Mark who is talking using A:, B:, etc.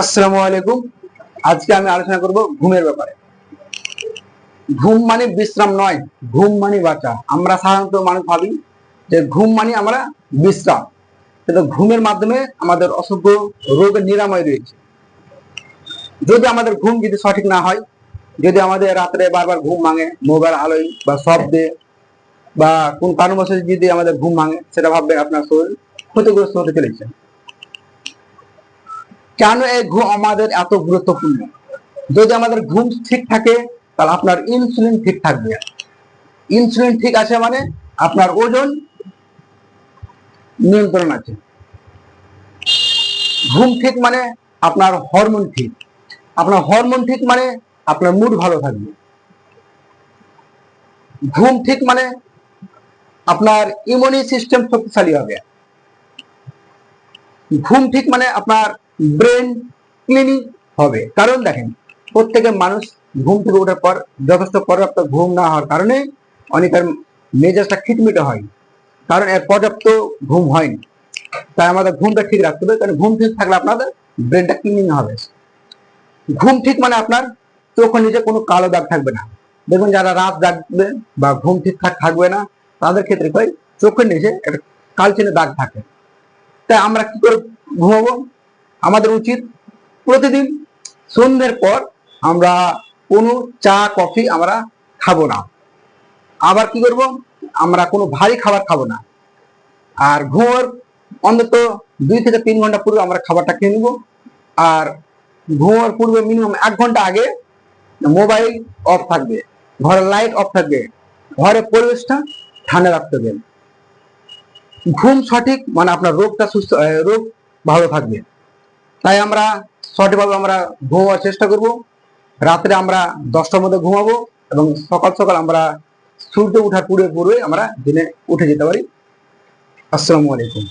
A: আসসালামু আলাইকুম। আজকে আমি আলোচনা করব ঘুমের ব্যাপারে। ঘুম মানে বিশ্রাম নয়, ঘুম মানে বাঁচা। আমরা সাধারণত মানুষ ভাবি যে ঘুম মানে আমরা বিশ্রাম। কিন্তু ঘুমের মাধ্যমে আমাদের অসংখ্য রোগের নিরাময় রয়েছে। যদি আমাদের ঘুম যদি সঠিক না হয়, যদি আমাদের রাত্রে বারবার ঘুম ভাঙে, মোবাইল আলোয় বা শব্দে বা কোন কারণবশত যদি আমাদের ঘুম ভাঙে, সেটা ভাববেন আপনার শরীর ক্ষতিগ্রস্ত হতে চলেছে। কেন এই ঘুম আমাদের এত গুরুত্বপূর্ণ? যদি আমাদের ঘুম ঠিক থাকে, তাহলে আপনার ইনসুলিন ঠিক থাকবে। ইনসুলিন ঠিক আছে মানে আপনার ওজন নিয়ন্ত্রণ আছে। ঘুম ঠিক মানে আপনার হরমোন ঠিক। আপনার হরমোন ঠিক মানে আপনার মুড ভালো থাকবে। ঘুম ঠিক মানে আপনার ইমিউনি সিস্টেম শক্তিশালী হবে। ঘুম ঠিক মানে আপনার ব্রেন ক্লিনিং হবে। কারণ দেখেন, প্রত্যেকের মানুষ ঘুম থেকে ওঠার পর, যথেষ্ট পর্যাপ্ত ঘুম না হওয়ার কারণে অনেকের মেজাজটা খিটমিটে হয়। কারণ এর পর্যাপ্ত ঘুম হয়নি। তাই আমাদের ঘুমটা ঠিক রাখতে হবে, কারণ ঘুম ঠিক থাকলে আপনাদের ব্রেনটা ক্লিনিং হবে। ঘুম ঠিক মানে আপনার চোখের নিচে কোনো কালো দাগ থাকবে না। দেখুন যারা রাত জাগবে বা ঘুম ঠিকঠাক থাকবে না, তাদের ক্ষেত্রে কই চোখের নিচে একটা কালচেনে দাগ থাকে। তাই আমরা কি করে ঘুমাবো? আমাদের উচিত প্রতিদিন সন্ধ্যের পর আমরা কোনো চা, কফি আমরা খাব না। আবার কি করব? আমরা কোনো ভারী খাবার খাব না। আর ঘুমোর অন্তত দুই থেকে তিন ঘণ্টা পূর্বে আমরা খাবারটা খেয়ে নিব। আর ঘুমোর পূর্বে মিনিমাম এক ঘণ্টা আগে মোবাইল অফ থাকবে, ঘরের লাইট অফ থাকবে, ঘরের পরিবেশটা ঠান্ডা রাখতে হবে। ঘুম সঠিক মানে আপনার রোগটা সুস্থ রোগ ভালো থাকবে। তাই আমরা সঠিকভাবে আমরা ঘুমাবার চেষ্টা করব। রাত্রে আমরা দশটার মধ্যে ঘুমাবো এবং সকাল সকাল আমরা সূর্য উঠার পূর্বে পূর্বে আমরা দিনে উঠে যেতে পারি। আসসালামু আলাইকুম।